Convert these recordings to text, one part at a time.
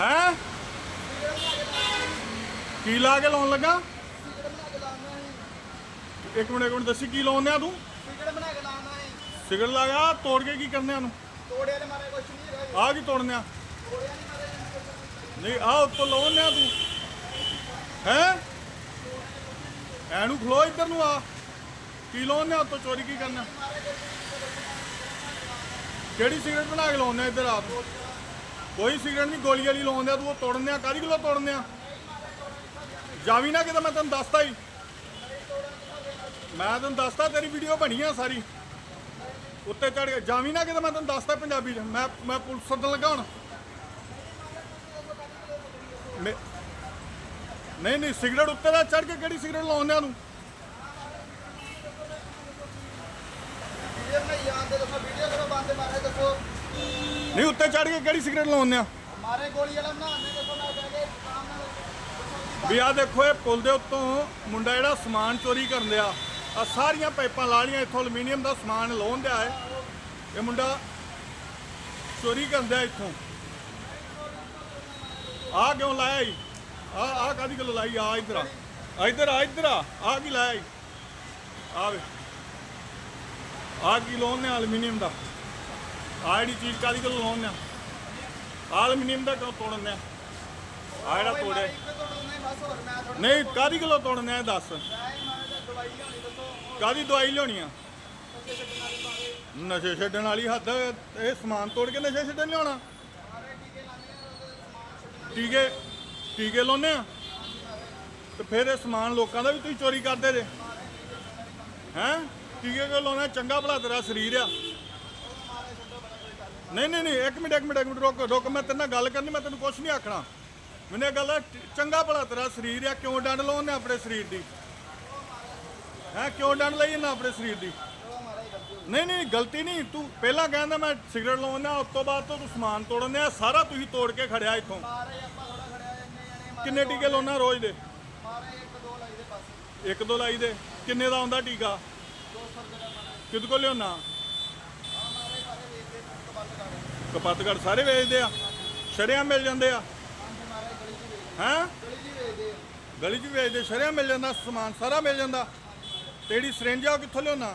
ਹੈ? ਕੀ ਲਾ ਕੇ ਲਾਉਣ ਲੱਗਾ? ਇੱਕ ਮਿੰਟ ਇੱਕ ਮਿੰਟ ਦੱਸੀ ਕੀ ਲਾਉਂਦੇ ਆ ਤੂੰ? ਸਿਗਰਟ ਬਣਾ ਕੇ ਲਾਉਣਾ ਹੈ। ਸਿਗਰਟ ਲਾਗਾ ਤੋੜ ਕੇ ਕੀ ਕਰਨੇ ਆ ਨੂੰ? ਤੋੜਿਆ ਦੇ ਮਾਰੇ ਕੁਛ ਨਹੀਂ ਹੈਗਾ ਆ ਕੀ ਤੋੜਨੇ ਆ ਤੋੜਿਆ ਨਹੀਂ ਮਾਰੇ ਨਹੀਂ। ਆ ਉੱਤੋਂ ਲਾਉਂਦੇ ਆ ਤੂੰ। ਹੈ? ਐਨੂੰ ਖਲੋ ਇੱਧਰ ਨੂੰ ਆ। ਕੀ ਲਾਉਂਦੇ ਆ ਉੱਤੋਂ ਚੋਰੀ ਕੀ ਕਰਨਾ ਕਿਹੜੀ ਸਿਗਰਟ ਬਣਾ ਕੇ ਲਾਉਂਦੇ ਆ ਇੱਧਰ ਆ ਤੂੰ? ਕੋਈ ਸਿਗਰਟ ਨਹੀਂ ਗੋਲੀ ਵਾਲੀ ਲਾਉਂਦੇ ਆ ਤੂੰ ਉਹ ਤੋੜਨੇ ਆ ਕਾਦੀ ਕਿਲੋ ਤੋੜਨੇ ਆ ਜਾਵੀ ਨਾ ਕਿਤੇ, ਮੈਂ ਤੈਨੂੰ ਦੱਸਤਾ ਹੀ। ਮੈਂ ਤੈਨੂੰ ਦੱਸਤਾ, ਤੇਰੀ ਵੀਡੀਓ ਬਣੀ ਆ ਸਾਰੀ। ਉੱਤੇ ਚੜ ਕੇ, ਜਾਵੀ ਨਾ ਕਿਤੇ, ਮੈਂ ਤੈਨੂੰ ਦੱਸਤਾ ਪੰਜਾਬੀ ਚ। ਮੈਂ ਮੈਂ ਪੁਲਿਸ ਸੱਦਣ ਲੱਗਾ ਹੁਣ। ਨਹੀਂ ਨਹੀਂ, ਸਿਗਰਟ ਉੱਤੇ ਦਾ ਚੜ ਕੇ ਕਿਹੜੀ ਸਿਗਰਟ ਲਾਉਂਦੇ ਆ ਨੂੰ ਵੀਡੀਓ ਬਣਾਈ ਜਾਂਦੇ, ਦੱਸੋ, ਵੀਡੀਓ ਕਰੋ ਬੰਦ ਮਾਰੇ ਦੱਸੋ। ਨਹੀਂ ਉੱਤੇ ਚੜ ਕੇ ਕਿਹੜੀ ਸਿਗਰਟ ਲਾਉਂਦੇ ਆ? ਮਾਰੇ ਗੋਲੀ ਵਾਲਾ ਬਣਾਉਂਦੇ ਦੱਸੋ ਨਾ ਕਹਿ ਕੇ ਆਰਾਮ ਨਾਲ ਵੀ ਆ ਦੇਖੋ ਇਹ ਪੁਲ ਦੇ ਉੱਤੋਂ ਮੁੰਡਾ ਜਿਹੜਾ ਸਮਾਨ ਚੋਰੀ ਕਰਨ ਦਿਆ ਆ ਸਾਰੀਆਂ ਪਾਈਪਾਂ ਲਾ ਲੀਆਂ ਇੱਥੋਂ ਐਲੂਮੀਨੀਅਮ ਦਾ ਸਮਾਨ ਲਾਉਣ ਦਿਆ ਹੈ। ਇਹ ਮੁੰਡਾ ਚੋਰੀ ਕਰਨ ਦਿਆ ਇੱਥੋਂ। ਆ ਕਿਉਂ ਲਾਇਆ ਈ? ਆ ਆ ਕਾਦੀ ਗੱਲ ਲਾਈ? ਆ ਇੱਧਰ ਆ। ਇੱਧਰ ਆ ਇੱਧਰ ਆ। ਆ ਕੀ ਲਾਇਆ ਈ? ਆ ਵੇ। ਆ ਕੀ ਲਾਉਂਦੇ ਆ ਐਲੂਮੀਨੀਅਮ ਦਾ? ਆ ਜਿਹੜੀ ਚੀਜ਼ ਕਾਦੀ ਗੱਲ ਲਾਉਂਦੇ ਆ? ਐਲੂਮੀਨੀਅਮ ਦਾ ਕਿਉਂ ਤੋੜਨ ਆ? ਆ ਜਿਹੜਾ ਤੋੜਿਆ। ਨਹੀਂ ਕਾਦੀ ਕਿਲੋ ਤੋੜਨੇ ਆ ਦੱਸ। ਕਾਦੀ ਦਵਾਈ ਲਿਆਉਣੀ ਆ? ਨਸ਼ੇ ਛੱਡਣ ਵਾਲੀ ਹੱਦ ਇਹ ਸਮਾਨ ਤੋੜ ਕੇ ਨਸ਼ੇ ਛੱਡਣ ਲਿਆਉਣਾ। ਟੀਕੇ ਟੀਕੇ ਲਾਉਨੇ ਆ? ਤੇ ਫਿਰ ਇਹ ਸਮਾਨ ਲੋਕਾਂ ਦਾ ਵੀ ਤੁਸੀਂ ਚੋਰੀ ਕਰਦੇ ਜੇ। ਹੈਂ? ਟੀਕੇ ਕਿਉਂ ਲਾਉਣਾ ਚੰਗਾ ਭਲਾ ਤੇਰਾ ਸਰੀਰ ਆ। ਨਹੀਂ ਨਹੀਂ ਨਹੀਂ, ਇੱਕ ਮਿੰਟ ਇੱਕ ਮਿੰਟ ਇੱਕ ਮਿੰਟ, ਰੁਕ ਰੁਕ, ਮੈਂ ਤੇਰੇ ਨਾਲ ਗੱਲ ਕਰਨੀ, ਮੈਂ ਤੈਨੂੰ ਕੁਝ ਨਹੀਂ ਆਖਣਾ। ਮੈਨੂੰ ਇਹ ਗੱਲ ਆ, ਟ- ਚੰਗਾ ਭਲਾ ਤੇਰਾ ਸਰੀਰ ਆ, ਕਿਉਂ ਡੰਡ ਲਾਉਨੇ ਆਪਣੇ ਸਰੀਰ ਦੀ? ਹੈ, ਕਿਉਂ ਡੰਡ ਲਈ ਨਾ ਆਪਣੇ ਸਰੀਰ ਦੀ? ਨਹੀਂ ਨਹੀਂ, ਗਲਤੀ ਨਹੀਂ, ਤੂੰ ਪਹਿਲਾਂ ਕਹਿੰਦਾ ਮੈਂ ਸਿਗਰਟ ਲਾਉਣਾ ਉਸ ਤੋਂ ਬਾਅਦ ਤੋਂ ਤੂੰ ਸਮਾਨ ਤੋੜਨ ਆ ਸਾਰਾ ਤੁਸੀਂ ਤੋੜ ਕੇ ਖੜਿਆ ਇੱਥੋਂ। ਕਿੰਨੇ ਟੀਕੇ ਲਾਉਣਾ ਰੋਜ਼ ਦੇ? ਇੱਕ ਦੋ ਲਾਈ ਦੇ। ਕਿੰਨੇ ਦਾ ਆਉਂਦਾ ਟੀਕਾ? 200 ਰੁਪਏ ਦਾ ਲਿਆਉਣਾ ਆ ਮਾਰੇ ਸਾਰੇ ਵੇਚ ਦੇ ਤੋਂ ਬੰਦ ਕਰ ਰਹੇ ਕਪੱਤਗੜ ਸਾਰੇ ਵੇਚਦੇ ਆ। ਸ਼ਰਿਆਂ ਮਿਲ ਜਾਂਦੇ ਆ। ਹੈਂ? ਗਲੀ ਚ ਵੇਚਦੇ ਸ਼ਰਿਆਂ ਮਿਲ ਜਾਂਦਾ ਸਮਾਨ ਸਾਰਾ ਮਿਲ ਜਾਂਦਾ। ਤੇ ਜਿਹੜੀ ਸਿਰੰਜ ਆ ਉਹ ਕਿੱਥੋਂ ਲਿਆਉਣਾ?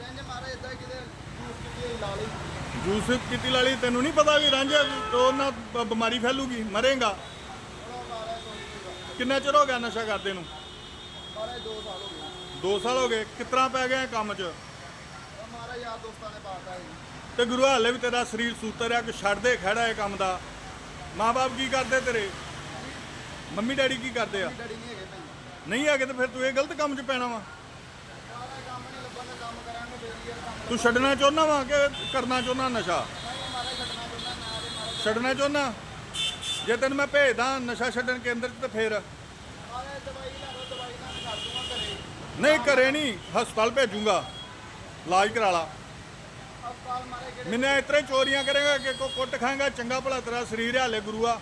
ਰੰਜ ਮਾਰੇ ਇਦਾਂ ਕਿਤੇ ਜੂਸ ਕਿਤੇ ਲਾ ਲਈ। ਜੂਸ ਕਿਤੀ ਲਾਲੀ ਤੈਨੂੰ ਨਹੀਂ ਪਤਾ ਵੀ ਰਾਂਝਾ ਤੋਂ ਨਾ ਬਿਮਾਰੀ ਫੈਲੂਗੀ ਮਰੇਗਾ। ਕਿੰਨਾ ਚਿਰ ਹੋ ਗਿਆ ਨਸ਼ਾ ਕਰਦੇ ਨੂੰ? ਮਾਰੇ 2 ਸਾਲ ਹੋ ਗਏ। 2 ਸਾਲ ਹੋ ਗਏ ਕਿਤਨਾ ਪੈ ਗਿਆ ਕੰਮ 'ਚ? ਮਾਰੇ ਯਾਰ ਦੋਸਤਾਂ ਨੇ ਪਾਤਾ ਜੀ। ਤੇ ਗੁਰੂ ਹਾਲੇ ਵੀ ਤੇਰਾ ਸਰੀਰ ਸੂਤਰ ਆ ਕਿ ਛੱਡ ਦੇ ਖੜਾ ਇਹ ਕੰਮ ਦਾ। ਮਾਪੇ ਕੀ ਕਰਦੇ ਤੇਰੇ? ਮੰਮੀ ਡੈਡੀ ਕੀ ਕਰਦੇ ਆ? ਡੈਡੀ ਨਹੀਂ ਹੈਗੇ ਭਾਈ। ਨਹੀਂ ਹੈਗੇ ਤੇ ਫਿਰ ਤੂੰ ਇਹ ਗਲਤ ਕੰਮ 'ਚ ਪੈਣਾ ਵਾ। ਮਾਰੇ ਕੰਮ ਨਹੀਂ ਲੱਭਣ ਦਾ ਕੰਮ ਕਰਾਂਗੇ ਫੇਰ ਯਾਰ ਕੰਮ ਤੂੰ ਛੱਡਣਾ ਚਾਹੁੰਦਾ ਵਾ ਕਿ ਕਰਨਾ ਚਾਹੁੰਦਾ ਨਸ਼ਾ? ਨਹੀਂ ਮਾਰੇ ਛੱਡਣਾ ਚਾਹੁੰਦਾ ਨਾ ਦੇ ਮਾਰੇ ਛੱਡਣਾ ਚਾਹੁੰਦਾ ਜੇ ਤੈਨੂੰ ਮੈਂ ਭੇਜਦਾ ਨਸ਼ਾ ਛੱਡਣ ਕੇਂਦਰ 'ਚ ਤੇ ਫਿਰ। ਮਾਰੇ ਦਵਾਈ ਲੈ ਲਓ ਦਵਾਈ ਨਾਲ ਕਰ ਦੂੰਗਾ ਘਰੇ। ਨਹੀਂ ਘਰੇ ਨਹੀਂ ਹਸਪਤਾਲ ਭੇਜੂਗਾ। ਇਲਾਜ ਕਰਾ ਲਾ। ਮੈਨੇ ਇਤਰੇ ਚੋਰੀਆਂ ਕਰੇਗਾ ਕਿ ਕੋ ਕੁੱਟ ਖਾਏਗਾ, ਚੰਗਾ ਭਲਾ ਤੇਰਾ ਸਰੀਰ ਹਾਲੇ ਗੁਰੂਆ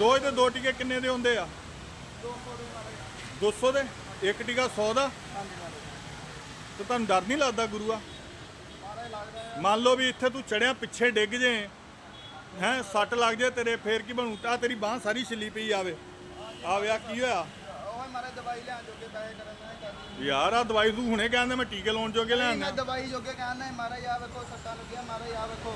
ਰੋਜ਼ ਦੇ ਦੋ ਟੀਕੇ ਕਿੰਨੇ ਦੇ ਹੁੰਦੇ ਆ? 200 ਦੇ ਇੱਕ ਟੀਕਾ 100 ਦਾ? ਤੇ ਤੁਹਾਨੂੰ ਡਰ ਨਹੀਂ ਲੱਗਦਾ ਗੁਰੂਆ ਮਾਰੇ ਮੰਨ ਲਓ ਵੀ ਇੱਥੇ ਤੂੰ ਚੜਿਆ, ਪਿੱਛੇ ਡਿੱਗ ਜੇ, ਹੈ, ਸੱਟ ਲੱਗ ਜੇ ਤੇਰੇ, ਫੇਰ ਕੀ ਬਣੂ? ਤਾਂ ਤੇਰੀ ਬਾਹ ਸਾਰੀ ਛਿੱਲੀ ਪਈ ਆਵੇ। ਆਵੇ ਆ ਕੀ ਹੋਇਆ? ਮਾਰੇ ਦਵਾਈ ਲੈਣ ਜੋਗੇ ਪੈਸੇ ਕਰਨ ਨਾ ਕਰਨੀ ਯਾਰ ਆ ਦਵਾਈ ਤੂੰ ਹੁਣੇ ਕਹਿੰਦੇ ਮੈਂ ਟੀਕੇ ਲਾਉਣ ਜੋਗੇ ਮੈਂ ਲੈਣਾ ਦਵਾਈ ਜੋਗੇ ਕਹਿੰਦਾ ਮਾਰੇ ਯਾ ਵੇਖੋ ਸੱਟਾਂ ਲੱਗੀਆਂ ਮਾਰੇ ਯਾ ਵੇਖੋ।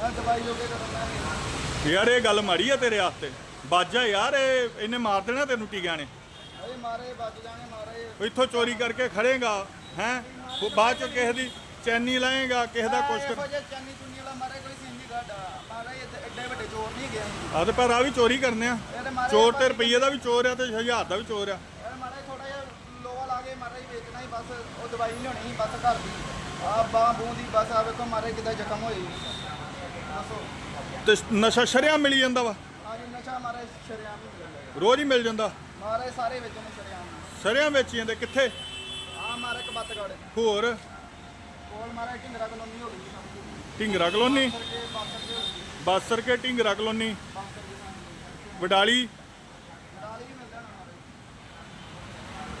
ਮੈਂ ਦਵਾਈ ਜੋਗੇ ਕਰਨਾ ਹੈ ਯਾਰ ਇਹ ਗੱਲ ਮਾੜੀ ਆ ਤੇਰੇ ਵਾਸਤੇ। ਬਾਜਾ ਯਾਰ ਇਹ ਇਹਨੇ ਮਾਰ ਦੇਣਾ ਤੈਨੂੰ ਟੀਕਿਆਂ ਨੇ। ਓਏ ਮਾਰੇ ਬਚ ਜਾਣੇ ਮਾਰੇ। ਉਹ ਇੱਥੋਂ ਚੋਰੀ ਕਰਕੇ ਖੜੇਗਾ ਹੈ? ਬਾਅਦ ਚ ਕਿਸੇ ਦੀ ਚੈਨੀ ਲਾਏਗਾ ਕਿਸੇ ਦਾ ਕੁਛ ਇਹੋ ਕਰ ਜਿਹੇ ਚੰਨੀ ਚੁੰਨੀ ਵਾਲਾ ਮਾਰੇ ਕੋਈ ਸਿੰਗੀ ਗਾਡਾ ਮਾਰੇ ਏਡੇ- ਏਡੇ ਵੱਡੇ ਚੋਰ ਨਹੀਂ ਗਿਆ ਆ ਤੇ ਪਰ ਆ ਵੀ ਚੋਰੀ ਕਰਨੇ ਆ। ਮਾਰੇ ਚੋਰ ਤੇ ਰੁਪਈਏ ਦਾ ਵੀ ਚੋਰ ਆ ਤੇ ਹਜ਼ਾਰ ਦਾ ਵੀ ਚੋਰ ਆ ਇਹ ਮਾਰੇ ਥੋੜਾ ਜਿਹਾ ਲੋਹਾ ਲਾ ਕੇ ਮਾਰੇ ਹੀ ਵੇਚਣਾ ਹੀ ਬਸ ਉਹ ਦਵਾਈ ਲਿਆਉਣੀ ਸੀ ਬਸ ਘਰ ਦੀ। ਆ ਬਾਹ ਬੂੰਹ ਦੀ ਬਸ ਆ ਵੇਖੋ ਮਾਰੇ ਕਿਦਾਂ ਜ਼ਖਮ ਹੋਏ ਦੱਸੋ ਤੇ ਨਸ਼ਾ ਸ਼ਰਿਆਂ ਮਿਲੀ ਜਾਂਦਾ ਵਾ? ਹਾਂਜੀ ਨਸ਼ਾ ਮਾਰੇ ਸ਼ਰਿਆਮ ਹੀ ਮਿਲਦਾ ਰੋਜ਼ ਹੀ ਮਿਲ ਜਾਂਦਾ? ਮਾਰੇ ਸਾਰੇ ਸ਼ਰਿਆਮ ਸ਼ਰਿਆਂ ਵੇਚੀ ਜਾਂਦੇ ਕਿੱਥੇ? ਆ ਮਾਰੇ ਕਬੱਤਗੜ ਹੋਰ? ਕੋਲ ਮਾਰੇ ਢਿੰਗਰਾ ਕਲੋਨੀ ਹੋ ਗਈ ਸਮਝ ਢਿੰਗਰਾ ਕਲੋਨੀ? ਕਰਕੇ ਬਾਸਰ ਦੇ ਹੋ ਗਈ। ਬਾਸਰ ਕੇ ਢਿੰਗਰਾ ਕਲੋਨੀ। ਬਾਸਰ ਦੀ ਵਡਾਲੀ? ਨਾਲੀ